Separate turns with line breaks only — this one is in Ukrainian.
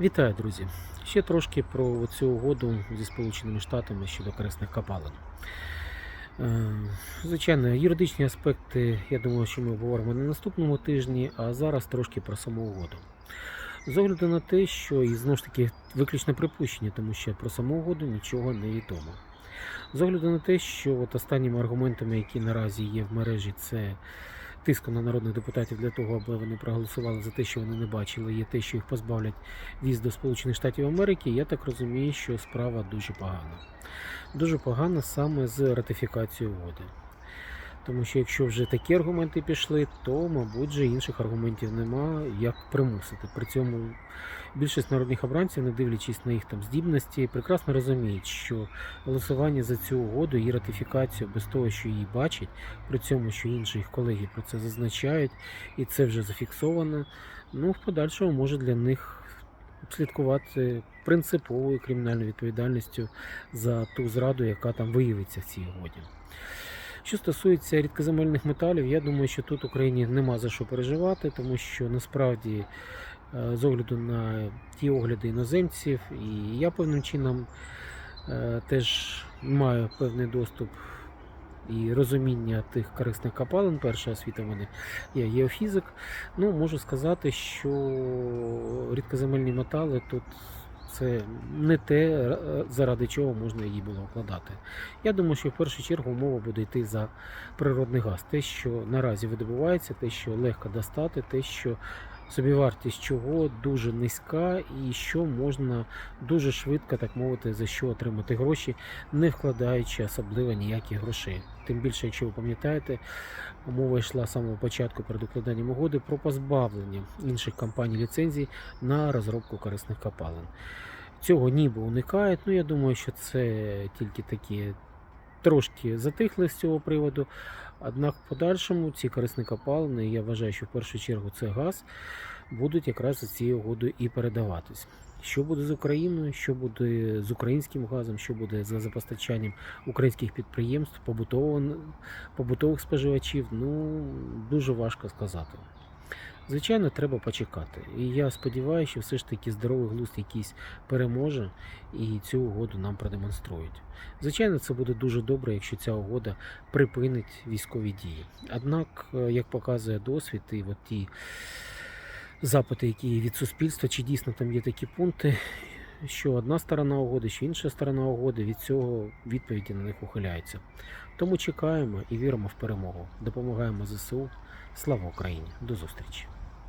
Вітаю, друзі! Ще трошки про цю угоду зі Сполученими Штатами щодо корисних копалин. Е, Звичайно, юридичні аспекти, я думаю, що ми обговоримо на наступному тижні, а зараз трошки про саму угоду. З огляду на те, що і знову ж таки виключно припущення, тому що про саму угоду нічого не відомо. З огляду на те, що от останніми аргументами, які наразі є в мережі, це тиску на народних депутатів для того, аби вони проголосували за те, що вони не бачили, є те, що їх позбавлять віз до Сполучених Штатів Америки, я так розумію, що справа дуже погана. Дуже погана саме з ратифікацією угоди. Тому що якщо вже такі аргументи пішли, то, мабуть, вже інших аргументів нема, як примусити. При цьому більшість народних обранців, не дивлячись на їх там здібності, прекрасно розуміють, що голосування за цю угоду і ратифікацію без того, що її бачать, при цьому, що інші їх колеги про це зазначають, і це вже зафіксовано, ну в подальшому може для них слідкувати принциповою кримінальною відповідальністю за ту зраду, яка там виявиться в цій угоді. Що стосується рідкоземельних металів, я думаю, що тут Україні нема за що переживати, тому що насправді е, з огляду на ті огляди іноземців, і я певним чином е, теж маю певний доступ і розуміння тих корисних копалин. Перша освіта в мене я геофізик. Ну, можу сказати, що рідкоземельні метали тут це не те, е, заради чого можна її було вкладати. Я думаю, що в першу чергу мова буде йти за природний газ. Те, що наразі видобувається, те, що легко достати, те, що собівартість чого дуже низька, і що можна дуже швидко, так мовити, за що отримати гроші, не вкладаючи особливо ніяких грошей. Тим більше, якщо ви пам'ятаєте, мова йшла з самого початку перед укладанням угоди про позбавлення інших компаній ліцензій на розробку корисних копалин. Цього ніби уникають. Ну я думаю, що це тільки такі трошки затихли з цього приводу. Однак в подальшому ці корисні копалини, я вважаю, що в першу чергу це газ, будуть якраз за цією угодою і передаватись. Що буде з Україною, що буде з українським газом, що буде з газопостачанням українських підприємств, побутових споживачів, ну дуже важко сказати. Звичайно, треба почекати. І я сподіваюся, що все ж таки здоровий глузд якийсь переможе і цю угоду нам продемонструють. Звичайно, це буде дуже добре, якщо ця угода припинить військові дії. Однак, е, як показує досвід, і от ті запити, які від суспільства, чи дійсно там є такі пункти, що одна сторона угоди, що інша сторона угоди, від цього відповіді на них ухиляються. Тому чекаємо і віримо в перемогу. Допомагаємо ЗСУ. Слава Україні! До зустрічі!